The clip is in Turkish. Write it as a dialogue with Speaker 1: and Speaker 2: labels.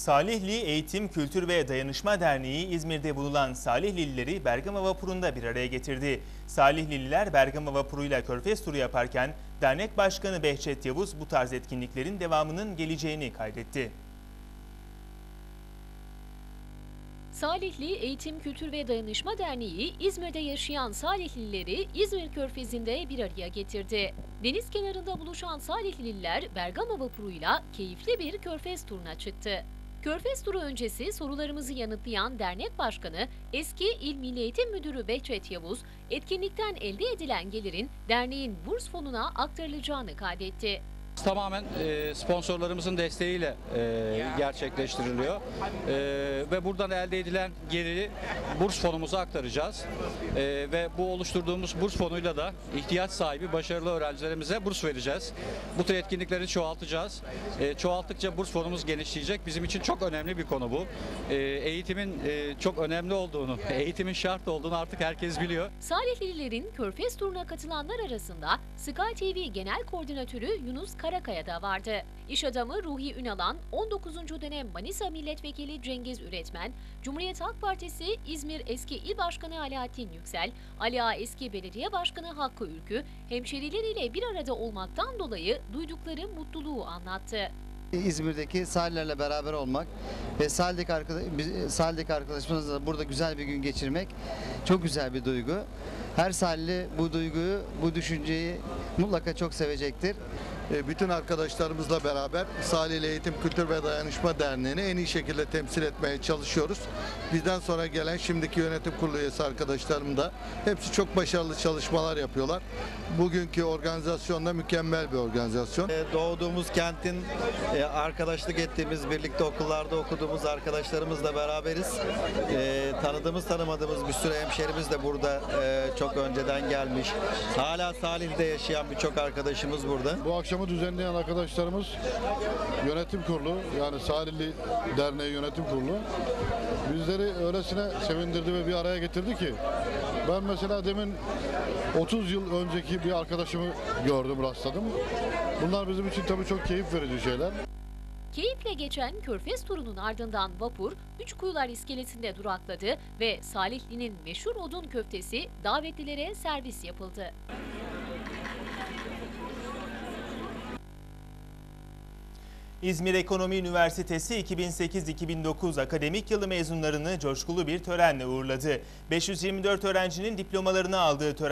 Speaker 1: Salihli Eğitim, Kültür ve Dayanışma Derneği İzmir'de bulunan Salihlilileri Bergama Vapuru'nda bir araya getirdi. Salihlililer Bergama Vapuru'yla körfez turu yaparken dernek başkanı Behçet Yavuz bu tarz etkinliklerin devamının geleceğini kaydetti.
Speaker 2: Salihli Eğitim, Kültür ve Dayanışma Derneği İzmir'de yaşayan Salihlileri İzmir Körfezi'nde bir araya getirdi. Deniz kenarında buluşan Salihlililer Bergama vapuruyla keyifli bir körfez turuna çıktı. Körfez turu öncesi sorularımızı yanıtlayan dernek başkanı eski İl Milli Eğitim Müdürü Behçet Yavuz, etkinlikten elde edilen gelirin derneğin burs fonuna aktarılacağını kaydetti.
Speaker 3: Tamamen e, sponsorlarımızın desteğiyle e, gerçekleştiriliyor. E, ve buradan elde edilen geliri burs fonumuza aktaracağız. E, ve bu oluşturduğumuz burs fonuyla da ihtiyaç sahibi başarılı öğrencilerimize burs vereceğiz. Bu tür etkinlikleri çoğaltacağız. E, çoğalttıkça burs fonumuz genişleyecek. Bizim için çok önemli bir konu bu. E, eğitimin e, çok önemli olduğunu, eğitimin şart olduğunu artık herkes biliyor.
Speaker 2: Salihlililerin Körfez turuna katılanlar arasında Sky TV Genel Koordinatörü Yunus Karakaya da vardı. İş adamı Ruhi Ünalan, 19. dönem Manisa Milletvekili Cengiz Üretmen, Cumhuriyet Halk Partisi İzmir Eski İl Başkanı Alaaddin Yüksel, Ali Ağa Eski Belediye Başkanı Hakkı Ülkü, hemşerileriyle bir arada olmaktan dolayı duydukları mutluluğu anlattı.
Speaker 4: İzmir'deki sahillerle beraber olmak ve sahildeki, arkadaş, sahildeki arkadaşlarımızla burada güzel bir gün geçirmek çok güzel bir duygu. Her sahilli bu duyguyu, bu düşünceyi mutlaka çok sevecektir.
Speaker 5: E, bütün arkadaşlarımızla beraber Salihli Eğitim Kültür ve Dayanışma Derneği'ni en iyi şekilde temsil etmeye çalışıyoruz. Bizden sonra gelen şimdiki yönetim kurulu üyesi arkadaşlarım da hepsi çok başarılı çalışmalar yapıyorlar. Bugünkü organizasyonda mükemmel bir organizasyon.
Speaker 6: E, Doğduğumuz kentin e, arkadaşlık ettiğimiz, birlikte okullarda okuduğumuz arkadaşlarımızla beraberiz. Tanıdığımız tanımadığımız bir sürü hemşerimiz de burada e, çok önceden gelmiş. Hala Salih'de yaşayan birçok arkadaşımız burada.
Speaker 7: Bu akşamı düzenleyen arkadaşlarımız yönetim kurulu yani Salihli Derneği yönetim kurulu bizleri öylesine sevindirdi ve bir araya getirdi ki ben mesela demin 30 yıl önceki bir arkadaşımı gördüm rastladım. Bunlar bizim için tabii çok keyif verici şeyler.
Speaker 2: Keyifle geçen Körfez turunun ardından vapur Üçkuyular iskelesinde durakladı ve Salihli'nin meşhur odun köftesi davetlilere servis yapıldı.
Speaker 1: İzmir Ekonomi Üniversitesi 2008-2009 akademik yılı mezunlarını coşkulu bir törenle uğurladı. 524 öğrencinin diplomalarını aldığı tören